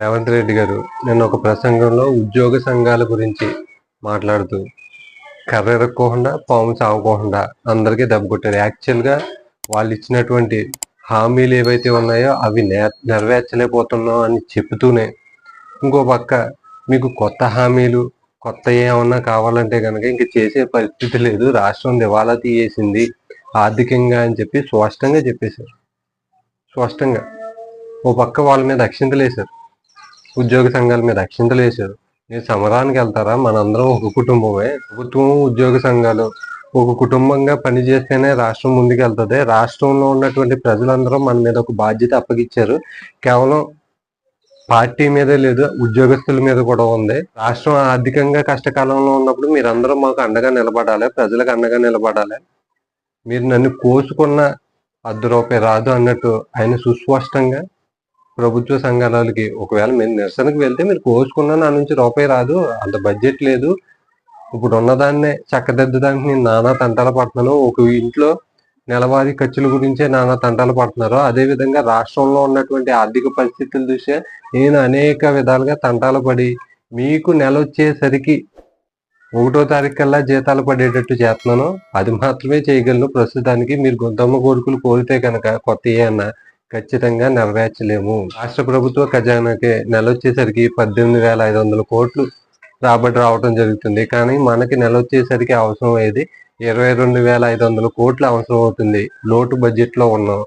రేవంత్ రెడ్డి గారు నిన్న ఒక ప్రసంగంలో ఉద్యోగ సంఘాల గురించి మాట్లాడుతూ కర్ర ఎరక్కోకుండా పాము సాగుకోకుండా అందరికీ దెబ్బ కొట్టారు. యాక్చువల్గా వాళ్ళు ఇచ్చినటువంటి హామీలు ఏవైతే ఉన్నాయో అవి నె- నెరవేర్చలేకపోతున్నాం అని చెబుతూనే ఇంకో పక్క మీకు కొత్త హామీలు కొత్త ఏమన్నా కావాలంటే కనుక ఇంక చేసే పరిస్థితి లేదు. రాష్ట్రం దివాలా తీయేసింది ఆర్థికంగా అని చెప్పి స్పష్టంగా చెప్పేశారు. స్పష్టంగా ఓ పక్క వాళ్ళ మీద అక్షింతలేశారు. ఉద్యోగ సంఘాల మీద అక్షింతలు వేశారు మీరు సమరానికి వెళ్తారా? మనందరం ఒక కుటుంబమే. ప్రభుత్వం ఉద్యోగ సంఘాలు ఒక కుటుంబంగా పనిచేస్తేనే రాష్ట్రం ముందుకు వెళ్తుంది రాష్ట్రంలో ఉన్నటువంటి ప్రజలందరూ మన మీద ఒక బాధ్యత అప్పగిచ్చారు. కేవలం పార్టీ మీదే లేదు ఉద్యోగస్తుల మీద కూడా ఉంది. రాష్ట్రం ఆర్థికంగా కష్టకాలంలో ఉన్నప్పుడు మీరందరూ మాకు అండగా నిలబడాలి ప్రజలకు అండగా నిలబడాలి. మీరు నన్ను కోసుకున్న అర్ధ రూపాయి రాదు అన్నట్టు ఆయన సుస్పష్టంగా ప్రభుత్వ సంఘాలకి ఒకవేళ మీరు నిరసనకు వెళ్తే మీరు కోసుకున్నా నా నుంచి రూపాయి రాదు అంత బడ్జెట్ లేదు. ఇప్పుడు ఉన్నదాన్నే చక్కదిద్దడానికి నేను నానా తంటాలు పడుతున్నాను ఒక ఇంట్లో నెలవారీ ఖర్చుల గురించే నానా తంటాలు పడుతున్నారు. అదే విధంగా రాష్ట్రంలో ఉన్నటువంటి ఆర్థిక పరిస్థితుల దృష్ట్యా నేను అనేక విధాలుగా తంటాలు పడి మీకు నెల వచ్చేసరికి ఒకటో తారీఖు కల్లా జీతాలు పడేటట్టు చేస్తున్నాను. అది మాత్రమే చేయగలను. ప్రస్తుతానికి మీరు గొంతమ్మ కోరికలు కోరితే కనుక కొత్త ఏమన్నా ఖచ్చితంగా నెరవేర్చలేము రాష్ట్ర ప్రభుత్వ ఖజానాకి నెల వచ్చేసరికి పద్దెనిమిది వేల ఐదు వందల కోట్లు రాబడి రావడం జరుగుతుంది. కానీ మనకి నెల వచ్చేసరికి అవసరం అయ్యేది ఇరవై రెండు వేల ఐదు వందల కోట్లు అవసరం అవుతుంది. లోటు బడ్జెట్లో ఉన్నాం.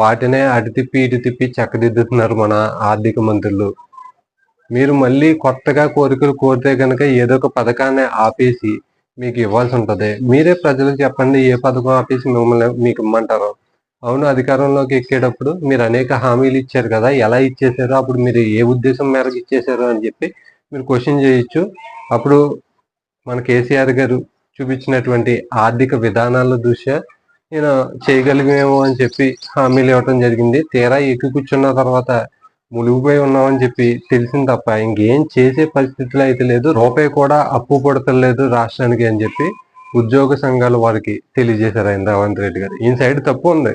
వాటినే అటు తిప్పి ఇటు తిప్పి చక్కదిద్దుతున్నారు మన ఆర్థిక మంత్రులు. మీరు మళ్ళీ కొత్తగా కోరికలు కోరితే కనుక ఏదో ఒక పథకాన్ని ఆపేసి మీకు ఇవ్వాల్సి ఉంటుంది. మీరే ప్రజలకు చెప్పండి ఏ పథకం ఆపేసి మిమ్మల్ని మీకు ఇమ్మంటారు. అవును అధికారంలోకి ఎక్కేటప్పుడు మీరు అనేక హామీలు ఇచ్చారు కదా ఎలా ఇచ్చేసారో అప్పుడు మీరు ఏ ఉద్దేశం మేరకు ఇచ్చేసారో అని చెప్పి మీరు క్వశ్చన్ చేయొచ్చు. అప్పుడు మన కేసీఆర్ గారు చూపించినటువంటి ఆర్థిక విధానాల దృష్ట్యా నేను చేయగలిగేమో అని చెప్పి హామీలు ఇవ్వటం జరిగింది. తీరా ఎక్కి కూర్చున్న తర్వాత మునిగిపోయి ఉన్నామని చెప్పి తెలిసింది తప్ప ఇంకేం చేసే పరిస్థితులు అయితే లేదు. రూపాయి కూడా అప్పు పడతలేదు రాష్ట్రానికి అని చెప్పి ఉద్యోగ సంఘాలు వారికి తెలియజేశారు ఆయన రేవంత్ రెడ్డి గారు. ఈ సైడ్ తప్పు ఉంది.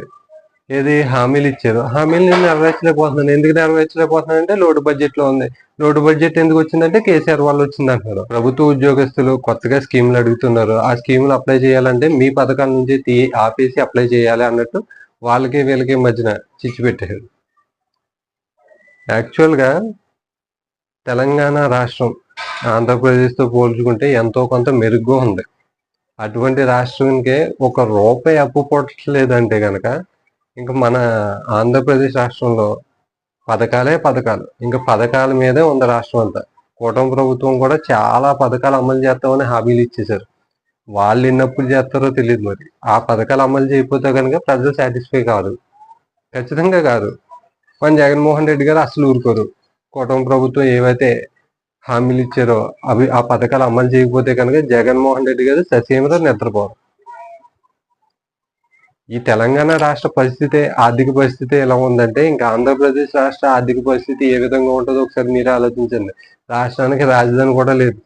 ఏది? హామీలు ఇచ్చారు. హామీలు నేను నెరవేర్చలేకపోతున్నాను. ఎందుకు నెరవేర్చలేకపోతున్నాను అంటే లోటు బడ్జెట్లో ఉంది. లోటు బడ్జెట్ ఎందుకు వచ్చిందంటే కేసీఆర్ వాళ్ళు వచ్చింది అంటున్నారు ప్రభుత్వ ఉద్యోగస్తులు కొత్తగా స్కీములు అడుగుతున్నారు. ఆ స్కీములు అప్లై చేయాలంటే మీ పథకాల నుంచి తీ ఆపేసి అప్లై చేయాలి అన్నట్టు వాళ్ళకి వీళ్ళకి మధ్యన చిచ్చి పెట్టారు. యాక్చువల్గా తెలంగాణ రాష్ట్రం ఆంధ్రప్రదేశ్తో పోల్చుకుంటే ఎంతో కొంత మెరుగ్గా ఉంది. అటువంటి రాష్ట్రానికే ఒక రూపాయి అప్పు పొట్టలేదంటే కనుక ఇంకా మన ఆంధ్రప్రదేశ్ రాష్ట్రంలో పథకాలే పథకాలు. ఇంకా పథకాల మీదే ఉంది రాష్ట్రం అంతా. కూటమి ప్రభుత్వం కూడా చాలా పథకాలు అమలు చేస్తామని హామీలు ఇచ్చేశారు. వాళ్ళు ఎన్నప్పుడు చేస్తారో తెలియదు మరి. ఆ పథకాలు అమలు చేయకపోతే కనుక ప్రజలు సాటిస్ఫై కాదు ఖచ్చితంగా కాదు మన జగన్మోహన్ రెడ్డి గారు అసలు ఊరుకోరు. కూటమి ప్రభుత్వం ఏవైతే హామీలు ఇచ్చారో అవి ఆ పథకాలు అమలు చేయకపోతే కనుక జగన్మోహన్ రెడ్డి గారు ససీమతో నిద్రపోరు. ఈ తెలంగాణ రాష్ట్ర పరిస్థితి ఆర్థిక పరిస్థితి ఎలా ఉందంటే ఇంకా ఆంధ్రప్రదేశ్ రాష్ట్ర ఆర్థిక పరిస్థితి ఏ విధంగా ఉంటుందో ఒకసారి మీరు ఆలోచించండి. రాష్ట్రానికి రాజధాని కూడా లేదు.